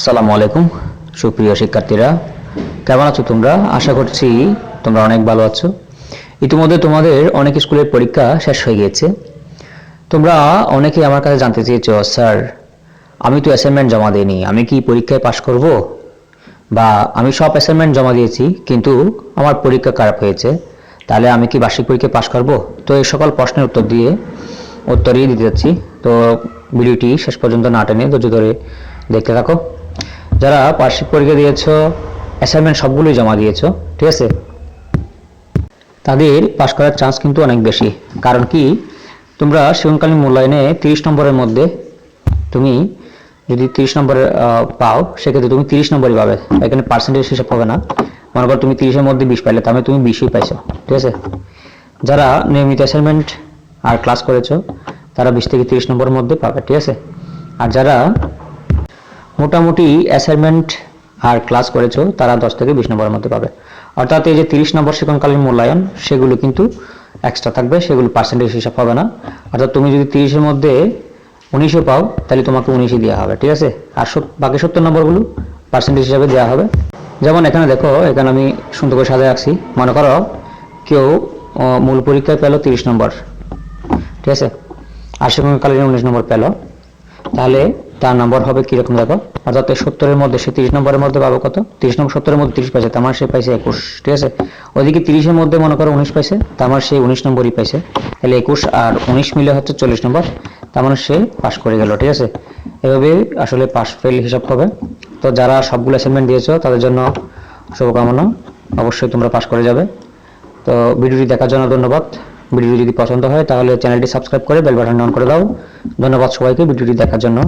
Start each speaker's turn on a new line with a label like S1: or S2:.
S1: আসসালামু আলাইকুম, সুপ্রিয় শিক্ষার্থীরা। কেমন আছো তোমরা? আশা করছি তোমরা অনেক ভালো আছো। ইতিমধ্যে তোমাদের অনেক স্কুলের পরীক্ষা শেষ হয়ে গিয়েছে। তোমরা অনেকেই আমার কাছে জানতে চেয়েছো, স্যার, আমি তো অ্যাসাইনমেন্ট জমা দিইনি, আমি কি পরীক্ষায় পাশ করব? বা, আমি সব অ্যাসাইনমেন্ট জমা দিয়েছি, কিন্তু আমার পরীক্ষা খারাপ হয়েছে, তাহলে আমি কি বার্ষিক পরীক্ষায় পাশ করব? তো এই সকল প্রশ্নের উত্তর দিয়ে উত্তরই দিতে যাচ্ছি। তো ভিডিওটি শেষ পর্যন্ত না টেনে ধৈর্য ধরে দেখতে থাকো। যারা বার্ষিক পরীক্ষা দিয়েছ অ্যাসাইনমেন্ট সবগুলোই জমা দিয়েছ, ঠিক আছে? তাদের পাশ করার চান্স কিন্তু অনেক বেশি। কারণ কি? তোমরা শিবনকালীন মূল্যায়নে তিরিশ নম্বরের মধ্যে তুমি যদি তিরিশ নম্বরে পাও, সেক্ষেত্রে তুমি তিরিশ নম্বরই পাবে। এখানে পার্সেন্টেজ হিসাব হবে না। মনে করো তুমি তিরিশের মধ্যে বিশ পাইলে, তাহলে তুমি বিশই পাইছো, ঠিক আছে? যারা নিয়মিত অ্যাসাইনমেন্ট আর ক্লাস করেছ, তারা বিশ থেকে তিরিশ নম্বরের মধ্যে পাবে, ঠিক আছে? আর যারা মোটামুটি অ্যাসাইনমেন্ট আর ক্লাস করেছ, তারা দশ থেকে বিশ নম্বরের মধ্যে পাবে। অর্থাৎ এই যে তিরিশ নম্বর সেকনকালীন মূল্যায়ন, সেগুলো কিন্তু এক্সট্রা থাকবে, সেগুলো পার্সেন্টেজ হিসাব হবে না। অর্থাৎ তুমি যদি তিরিশের মধ্যে উনিশও পাও, তাহলে তোমাকে উনিশই দেওয়া হবে, ঠিক আছে? আর বাকি সত্তর নম্বরগুলো পার্সেন্টেজ হিসাবে দেওয়া হবে। যেমন এখানে দেখো, এখানে আমি সুন্দর করে সাজায় রাখছি। মনে করো, কেউ মূল পরীক্ষায় পেল তিরিশ নম্বর, ঠিক আছে? আর সেকনকালীন উনিশ নম্বর পেল। তাহলে তার নম্বর হবে কীরকম দেখো? অর্থাৎ সত্তরের মধ্যে, সে তিরিশ নম্বরের মধ্যে পাবে কত? তিরিশ নম্বর সত্তরের মধ্যে তিরিশ পাইছে, তার মানে সে পাইছে একুশ, ঠিক আছে? ওদিকে তিরিশের মধ্যে মনে করো উনিশ পাইছে, তার মানে সে উনিশ নম্বরই পাইছে। তাহলে একুশ আর উনিশ মিলে হচ্ছে চল্লিশ নম্বর, তার মানে সে পাস করে গেল, ঠিক আছে? এভাবে আসলে পাস ফেল হিসাব হবে। তো যারা সবগুলো অ্যাসাইনমেন্ট দিয়েছ, তাদের জন্য শুভকামনা। অবশ্যই তোমরা পাস করে যাবে। তো ভিডিওটি দেখার জন্য ধন্যবাদ। ভিডিওটি যদি পছন্দ হয়, তাহলে চ্যানেলটি সাবস্ক্রাইব করে বেল বাটন অন করে দাও। ধন্যবাদ সবাইকে ভিডিওটি দেখার জন্য।